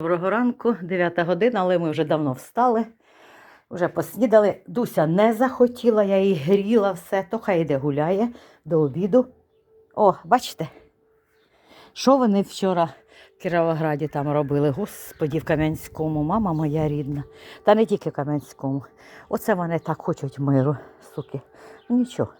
Доброго ранку, 9 година, але ми вже давно встали. Вже поснідали. Дуся не захотіла, я їй гріла все, то хай йде гуляє до обіду. О, бачите, що вони вчора в Кіровограді там робили? Господі, в Кам'янському, мама моя рідна. Та не тільки в Кам'янському. Оце вони так хочуть миру, суки. Ну, Нічого,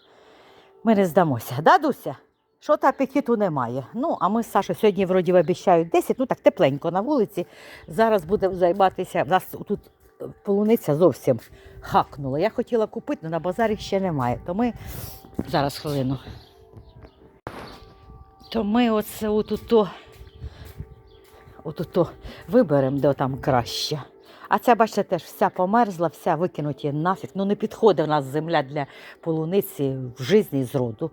ми не здамося. Да, Дуся? Що то апетиту немає. Ну, а ми з Сашою сьогодні вроді обіцяють 10, ну так тепленько на вулиці. Зараз будемо займатися. У нас тут полуниця зовсім хакнула. Я хотіла купити, але на базарі ще немає. То ми зараз хвилину. То ми оце отуто виберемо, де там краще. А ця, бачите, теж вся померзла, вся викинуті нафіг. Ну не підходить в нас земля для полуниці в житті з роду.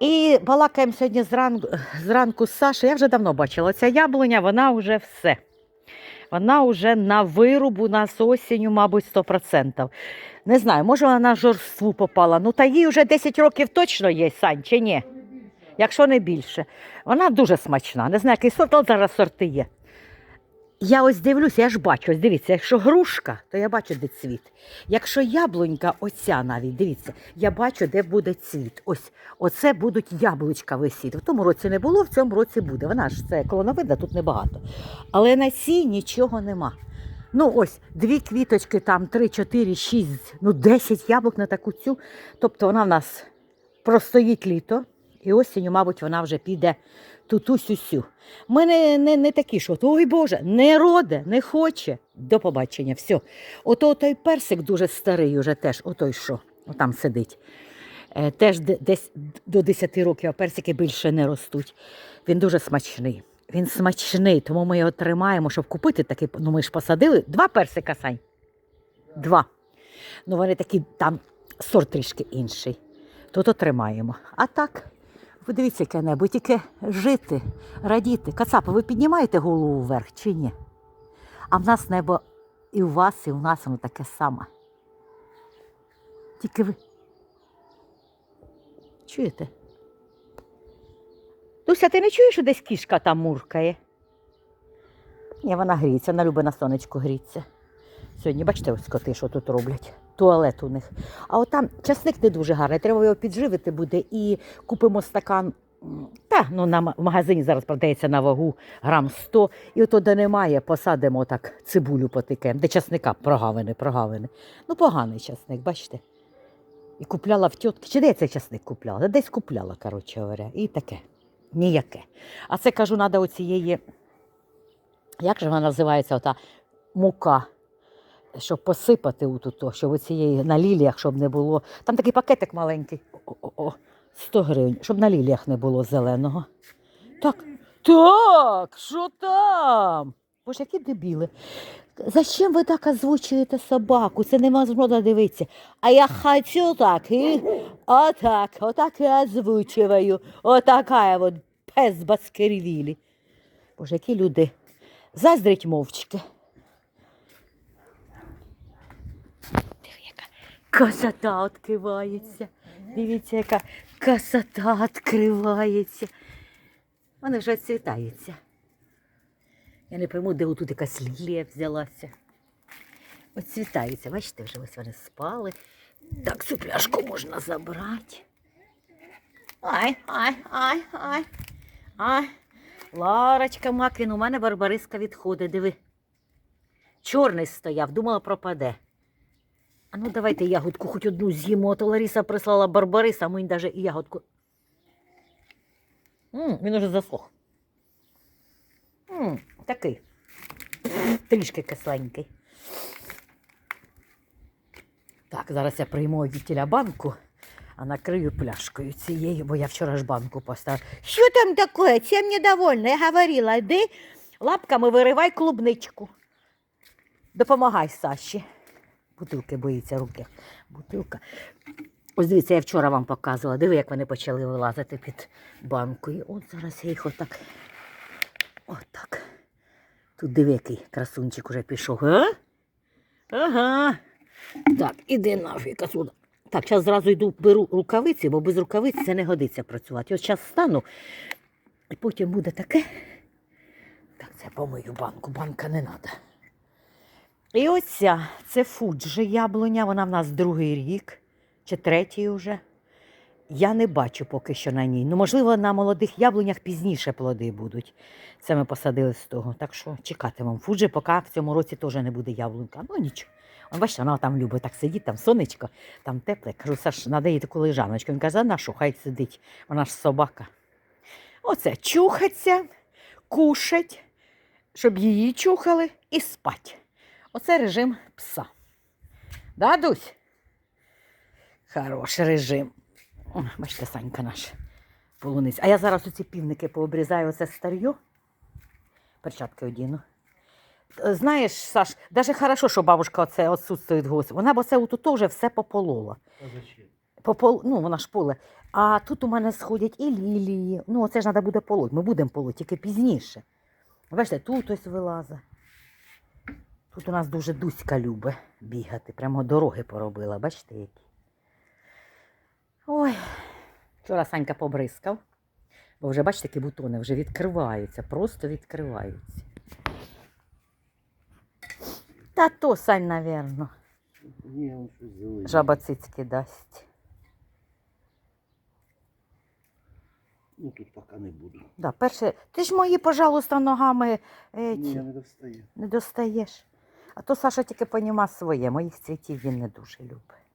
І балакаємо сьогодні зранку, зранку з Сашою. Я вже давно бачила ця яблуня, вона вже все. Вона вже на вирубу нас осінню, мабуть, 100%. Не знаю, може вона на жорству попала. Ну, та їй вже 10 років точно є, Сань, чи ні? Якщо не більше. Вона дуже смачна. Не знаю, який сорт, але зараз сорти є. Я ось дивлюся, я ж бачу, ось дивіться, якщо грушка, то я бачу, де цвіт. Якщо яблунька, оця навіть, дивіться, я бачу, де буде цвіт. Ось оце будуть яблучка висіти. В тому році не було, в цьому році буде. Вона ж це колоновидна, тут небагато. Але на цій нічого нема. Ну, ось дві квіточки, там три, чотири, шість, ну, десять яблук на таку цю. Тобто вона в нас простоїть літо, і осінню, мабуть, вона вже піде туту-сю-сю. Ми не, не, не такі, що ой Боже, не роде, не хоче. До побачення, все. Ото той персик дуже старий уже теж, отой що, отам сидить. Е, теж десь до 10 років, а персики більше не ростуть. Він дуже смачний. Він смачний, тому ми його тримаємо, щоб купити такий. Ну ми ж посадили два персика, Сань. Два. Ну вони такі, там сорт трішки інший. То-то тримаємо. А так, ви дивіться яке-небудь, тільки жити, радіти. Кацапа, ви піднімаєте голову вверх чи ні? А в нас небо і у вас, і у нас воно таке саме. Тільки ви. Чуєте? Дуся, ти не чуєш, що десь кішка там муркає? Ні, вона гріється, вона любить на сонечку гріться. Сьогодні, бачите, ось коти, що тут роблять. Туалет у них. А от там часник не дуже гарний, треба його підживити буде і купимо стакан. Та, ну, на в магазині зараз продається на вагу грам 100. І ото, де немає, посадимо так цибулю потикаємо, де часника прогавини, прогавини. Ну, поганий часник, бачите? І купляла в тітки. Чи де я цей часник купляла? Десь купляла, коротше говоря. І таке. Ніяке. А це кажу, треба оцієї. Як же вона називається, ота мука, щоб посипати у тут, щоб оцієї на ліліях, щоб не було. Там такий пакетик маленький. О-о-о, 100 гривень, щоб на ліліях не було зеленого. Так, так, що там? Боже, які дебіли. Зачем ви так озвучуєте собаку? Це невозможно дивитися. А я хочу так. І отак, отак і озвучую. Отака от пес Баскервілі. Боже, які люди. Заздрить мовчки. Диви, яка красота відкривається. Дивіться, яка красота відкривається. Вони вже цвітаються. Я не пойму, де отут якась лілія взялася. Ось цвітаються, бачите, вже ось вони спали. Так, цю пляшку можна забрати. Ай, ай, ай, ай, ай. Ларочка Маквін, у мене барбариска відходить, диви. Чорний стояв, думала, пропаде. Ну давайте ягодку хоч одну з'їмо, а то Лариса прислала барбариса, а ми навіть і ягодку. М, він уже засох. М, такий. Трішки кисленький. Так, зараз я прийму від банку, а накрию пляшкою цією, бо я вчора ж банку поставила. Що там таке? Чим недовольна? Я говорила, йди лапками виривай клубничку. Допомагай Саші. Бутилки боїться руки. Бутилка. Ось дивіться, я вчора вам показувала. Диви, як вони почали вилазити під банкою. От зараз я їх отак. Отак. Тут диви, який красунчик уже пішов. А? Ага. Так, іди нафіг отсюда. Так, зараз зразу йду беру рукавиці, бо без рукавиць це не годиться працювати. Ось зараз стану, і потім буде таке. Так, Це помию банку, банка не треба. І оця, це фуджи яблуня, вона в нас другий рік чи третій вже. Я не бачу поки що на ній. Ну, можливо, на молодих яблунях пізніше плоди будуть. Це ми посадили з того. Так що чекатимемо. Фуджи, поки в цьому році теж не буде яблунка. Ну нічого. Он, бачите, вона там любить так сидіти, там сонечко, там тепле. Кажу, Саш, треба їй таку лежаночку. Він каже, на що, хай сидить, вона ж собака. Оце чухаться, кушать, щоб її чухали і спать. Оце режим пса. Да, Дусь? Хороший режим. О, бачите, Санька наш полуниць. А я зараз оці півники пообрізаю оце старьо. Перчатки одіну. Знаєш, Саш, даже хорошо, що бабушка оце відсутствує гость. Вона б оце отут вже все пополола. Попол... Ну, вона ж поле. А тут у мене сходять і лілії. Ну, це ж треба буде полоть. Ми будемо полоть, тільки пізніше. Бачите, тут ось вилазить. Тут у нас дуже Дуська любить бігати. Прямо дороги поробила, бачите, які. Ой, вчора Санька побризкав. Бо вже, бачите, які бутони вже відкриваються, просто відкриваються. Та то, Сань, зелене. жаба цицьки дасть. Ну тут поки не буду. Да, перше, ти ж мої, пожалуйста, ногами е, Ні, я не достаю. не достаєш. А то Саша тільки поніма своє, моїх цвітів він не дуже любить.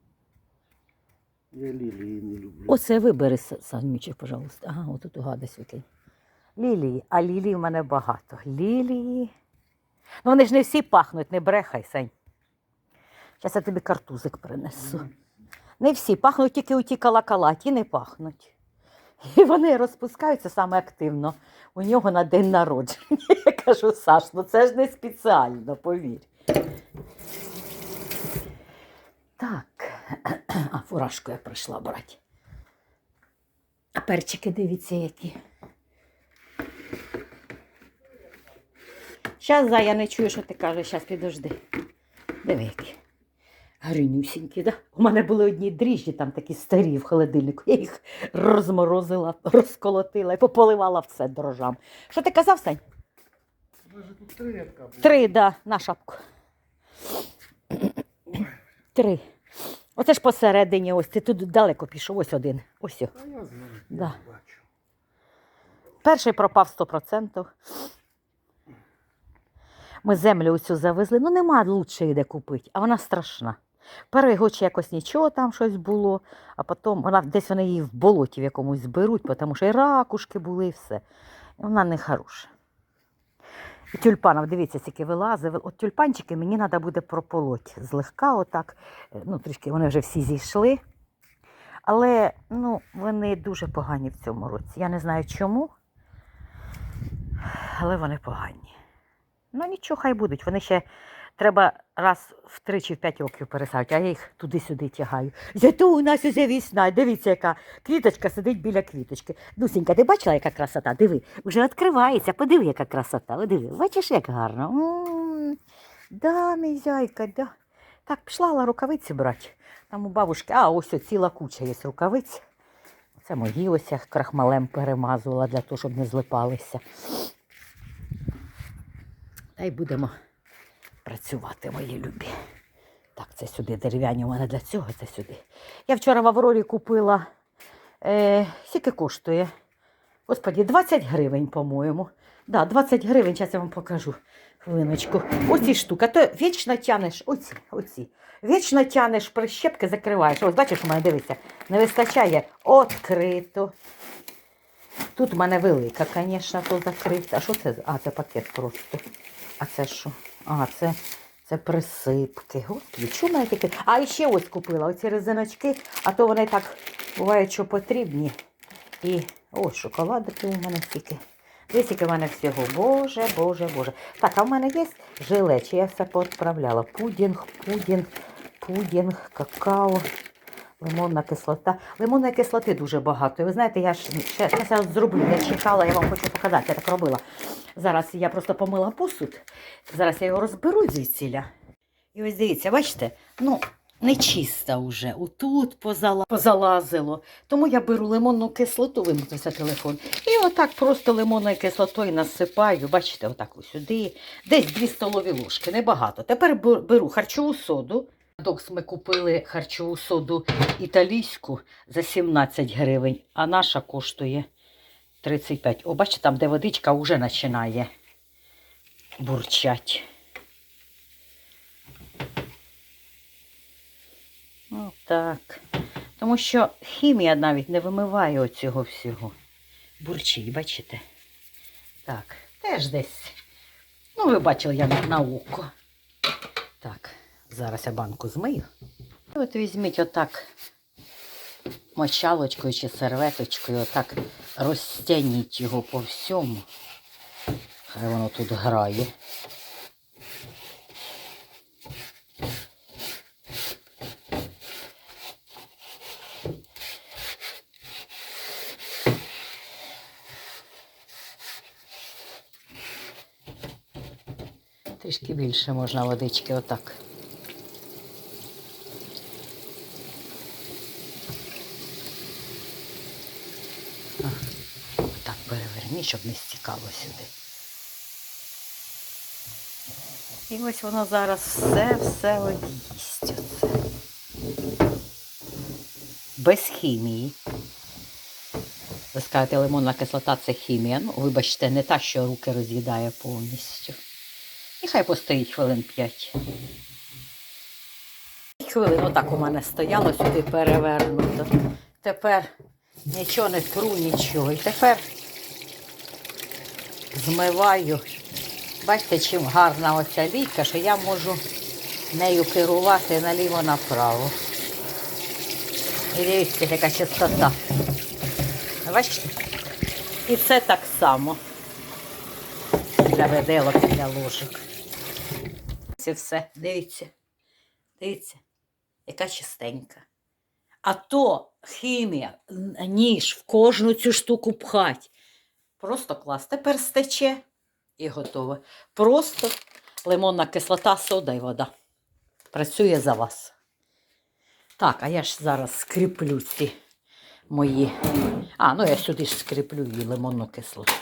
Я лілії не люблю. Оце вибери, Санючик, пожалуйста. Ага, отут у гадость який. Лілії, а лілій в мене багато. Лілії. Ну вони ж не всі пахнуть, не брехай, Сань. Зараз я тобі картузик принесу. Не всі пахнуть тільки у ті колокола, ті не пахнуть. І вони розпускаються саме активно. У нього на день народження. Я кажу, Саш, ну це ж не спеціально, повір. Так. А фуражку я прийшла брати. А перчики дивіться які. Щас, за, я не чую, що ти кажеш, щас підожди. Диви які. Гарнюсінькі, да? У мене були одні дріжджі там такі старі в холодильнику. Я їх розморозила, розколотила і пополивала все дрожжам. Що ти казав, Сань? Тут третка буде. Три, да, на шапку. Три. Оце ж посередині, ось ти тут далеко пішов, ось один. Ось. о. А я знаю, Да. я бачу. Перший пропав 100%. Ми землю оцю завезли. Ну, нема лучше де купити, а вона страшна. Перший год ще якось нічого там щось було, а потім вона десь вони її в болоті в якомусь зберуть, тому що і ракушки були, і все. Вона не хороша. І тюльпанів, дивіться, скільки вилазить. От тюльпанчики мені треба буде прополоть. Злегка, отак. Е, Ну, трішки вони вже всі зійшли. Але ну, вони дуже погані в цьому році. Я не знаю чому, але вони погані. Ну нічого, хай будуть. Вони ще треба раз в три чи в п'ять років пересадити, а я їх туди-сюди тягаю. Зато у нас уже весна. Дивіться, яка квіточка сидить біля квіточки. Дусенька, ти бачила, яка красота? Диви, вже відкривається. Подиви, яка красота. О, диви, бачиш, як гарно. М, Да, мій зяйка, да. Так, пішла рукавиці брати. Там у бабушки, а ось ціла куча є рукавиць. Це мої ось я крахмалем перемазувала для того, щоб не злипалися. Та й будемо працювати, мої любі. Так, це сюди дерев'яні у мене для цього, це сюди. Я вчора в Аврорі купила. Е, скільки коштує? Господі, 20 гривень, по-моєму. Да, 20 гривень, зараз я вам покажу. Хвилиночку. Оці штука. То вічно тянеш, оці, оці. Вічно тянеш прищепки, закриваєш. Ось бачиш, у мене дивися, не вистачає відкрито. Тут в мене велика, звісно, то закрита. А що це? А, це пакет просто. А це що? А, це, це присипки. Господи, чому я таке? А і ще ось купила оці резиночки, а то вони так бувають, що потрібні. І ось шоколадики у мене стільки. Десь в мене всього. Боже, боже, боже. Так, а в мене є жилечі, я все поотправляла. Пудінг, пудінг, пудінг, какао, лимонна кислота. Лимонної кислоти дуже багато. І ви знаєте, я ж ще я зроблю. Я чекала, я вам хочу показати, я так робила. Зараз я просто помила посуд. Зараз я його розберу звідсіля. І ось дивіться, бачите, ну, нечиста вже. Отут позала... позалазило. Тому я беру лимонну кислоту, вимкнувся телефон. І отак просто лимонною кислотою насипаю. Бачите, отак сюди. Десь 2 столові ложки, небагато. Тепер беру харчову соду. Докс ми купили харчову соду італійську за 17 гривень, а наша коштує 35. О, бачите, там, де водичка вже починає бурчать. Ну так. Тому що хімія навіть не вимиває оцього всього. Бурчить, бачите? Так, теж десь. Ну, ви бачили, я на око. Так, зараз я банку змию. От візьміть отак мочалочкою чи серветочкою, отак розтягніть його по всьому. Хай воно тут грає. Трішки більше можна водички отак. А, Так щоб не стікало сюди. І ось воно зараз все-все од'їсть. Оце. Без хімії. Ви скажете, лимонна кислота це хімія. Ну, вибачте, не та, що руки роз'їдає повністю. І хай постоїть хвилин 5. Хвилин отак у мене стояло сюди перевернуто. Тепер нічого не тру, нічого. І тепер змиваю. Бачите, чим гарна оця лійка, що я можу нею керувати наліво-направо. І дивіться, яка чистота. Бачите? І це так само для виделок, для ложок. Це все, дивіться. Дивіться, яка чистенька. А то хімія, ніж в кожну цю штуку пхать. Просто клас. Тепер стече і готове. Просто лимонна кислота, сода і вода. Працює за вас. Так, а я ж зараз скріплю ці мої. А, ну я сюди ж скріплю її лимонну кислоту.